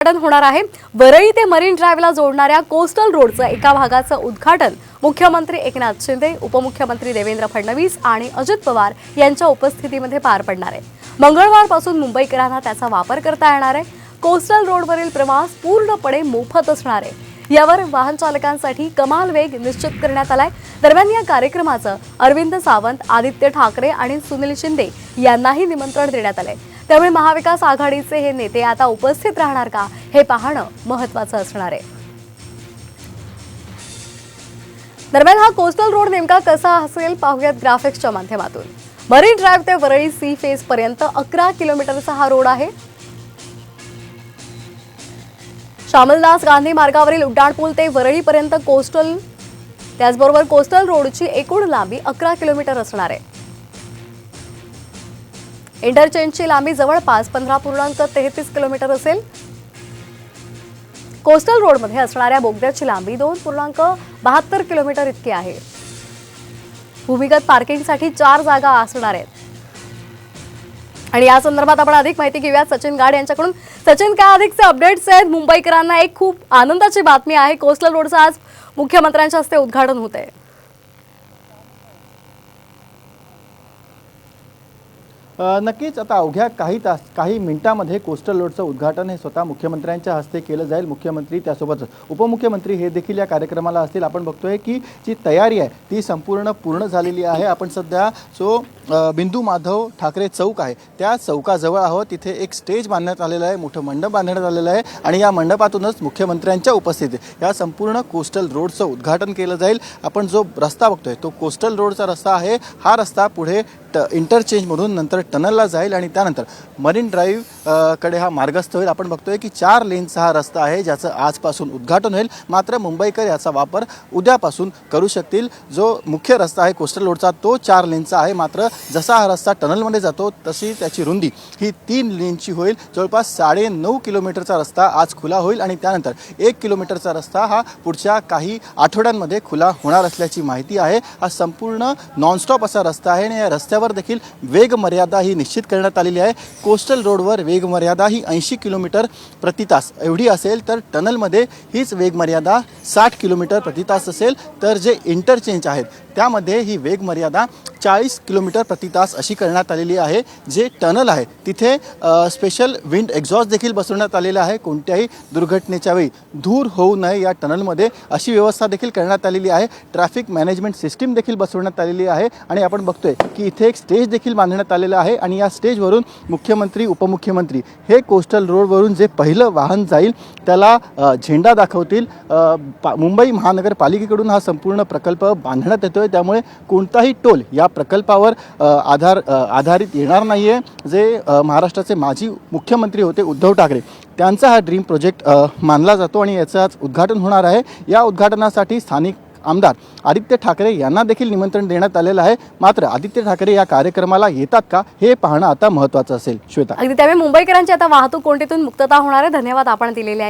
उद्घाटन होणार आहे. वरळी ते मरीन ड्राईव्हला जोडणाऱ्या कोस्टल रोडचं एका भागाचं उद्घाटन मुख्यमंत्री एकनाथ शिंदे उपमुख्यमंत्री देवेंद्र फडणवीस आणि अजित पवार यांच्या उपस्थितीमध्ये पार पडणार आहे. मंगळवारपासून मुंबईकरांना त्याचा वापर करता येणार आहे. कोस्टल रोडवरील प्रवास पूर्णपणे मोफत असणार आहे. यावर वाहन चालकांसाठी कमाल वेग निश्चित करण्यात आलाय. दरम्यान या कार्यक्रमाचं अरविंद सावंत आदित्य ठाकरे आणि सुनील शिंदे यांनाही निमंत्रण देण्यात आलंय. त्यामुळे महाविकास आघाडीचे हे नेते आता उपस्थित राहणार का हे पाहणं महत्वाचं असणार आहे. दरम्यान हा कोस्टल रोड नेमका कसा असेल पाहूयात ग्राफिक्सच्या माध्यमातून. मरीन ड्राईव्ह ते वरळी सी फेज पर्यंत अकरा किलोमीटरचा हा रोड आहे. शामलदास गांधी मार्गावरील उड्डाणपूल ते वरळीपर्यंत कोस्टल त्याचबरोबर कोस्टल रोडची एकूण लांबी अकरा किलोमीटर असणार आहे. इंटरचेंजची लांबी जवळपास पंधरा पूर्णांक तेहतीस किलोमीटर असेल. कोस्टल रोडमध्ये असणाऱ्या बोगद्याची लांबी दोन पूर्णांक बहात्तर किलोमीटर इतकी आहे. भूमिगत पार्किंगसाठी चार जागा असणार आहेत. आणि या संदर्भात आपण अधिक माहिती घेऊया सचिन गाड यांच्याकडून. सचिन काय अधिकचे अपडेट्स आहेत? मुंबईकरांना एक खूप आनंदाची बातमी आहे. कोस्टल रोडचं आज मुख्यमंत्र्यांच्या हस्ते उद्घाटन होत आहे नक्कीच आता अवघ्या काही तास काही मिनिटामध्ये कोस्टल रोडचं उद्घाटन हे स्वतः मुख्यमंत्र्यांच्या हस्ते केलं जाईल. मुख्यमंत्री त्यासोबतच उपमुख्यमंत्री हे देखील या कार्यक्रमाला असतील. आपण बघतोय की जी तयारी आहे ती संपूर्ण पूर्ण झालेली आहे. आपण सध्या जो बिंदू माधव ठाकरे चौक आहे त्या चौकाजवळ आहोत. तिथे एक स्टेज बांधण्यात आलेलं आहे मोठं मंडप बांधण्यात आलेलं आहे आणि या मंडपातूनच मुख्यमंत्र्यांच्या उपस्थितीत या संपूर्ण कोस्टल रोडचं उद्घाटन केलं जाईल. आपण जो रस्ता बघतोय तो कोस्टल रोडचा रस्ता आहे. हा रस्ता पुढे ट इंटरचेंजमधून नंतर टनलला जाईल आणि त्यानंतर मरीन ड्राईव्हकडे हा मार्गस्थ होईल. आपण बघतोय की चार लेनचा हा रस्ता आहे ज्याचं आजपासून उद्घाटन होईल. मात्र मुंबईकर याचा वापर उद्यापासून करू शकतील. जो मुख्य रस्ता आहे कोस्टल रोडचा तो चार लेनचा आहे. मात्र जसा हा रस्ता टनलमध्ये जातो तशी त्याची रुंदी ही तीन लेनची होईल. जवळपास साडे नऊ किलोमीटरचा रस्ता आज खुला होईल आणि त्यानंतर एक किलोमीटरचा रस्ता हा पुढच्या काही आठवड्यांमध्ये खुला होणार असल्याची माहिती आहे. हा संपूर्ण नॉनस्टॉप असा रस्ता आहे आणि या रस्त्यावर देखील वेग मर्यादा ही निश्चित करण्यात आलेली आहे. कोस्टल रोडवर वेग मर्यादा ही ऐंशी किलोमीटर प्रति तास. एवढी असेल तर टनलमध्ये हीच वेग मर्यादा साठ किलोमीटर प्रति तास असेल. तर जे इंटरचेंज आहेत त्यामध्ये ही वेग मर्यादा चाळीस किलोमीटर प्रति तास अशी करण्यात आलेली आहे. जे टनल आहे तिथे स्पेशल विंड एक्झॉस्ट देखील बसवण्यात आलेलं आहे. कोणत्याही दुर्घटनेच्या वेळी धूर होऊ नये या टनलमध्ये अशी व्यवस्था देखील करण्यात आलेली आहे. ट्रॅफिक मॅनेजमेंट सिस्टीम देखील बसवण्यात आलेली आहे. आणि आपण बघतोय की इथे एक स्टेज देखील बांधण्यात आलेलं आहे आणि या स्टेजवरून मुख्यमंत्री उपमुख्यमंत्री हे कोस्टल रोडवरून जे पहिलं वाहन जाईल त्याला झेंडा दाखवतील. पा मुंबई महानगरपालिकेकडून हा संपूर्ण प्रकल्प बांधण्यात येतोय. त्यामुळे कोणताही टोल या प्रकल्पावर आधार आधारित येणार नाही आहे जे महाराष्ट्राचे माजी मुख्यमंत्री होते उद्धव ठाकरे त्यांचा हा ड्रीम प्रोजेक्ट मानला जातो आणि याचं आज उद्घाटन होणार आहे. या उद्घाटनासाठी स्थानिक आमदार आदित्य ठाकरे यांना देखील निमंत्रण देण्यात आलेलं आहे. मात्र आदित्य ठाकरे या कार्यक्रमाला येतात का हे पाहणं आता महत्त्वाचं असेल. श्वेता. अगदी त्यामुळे मुंबईकरांची आता वाहतूक कोंडीतून मुक्तता होणार आहे. धन्यवाद आपण दिलेले आहे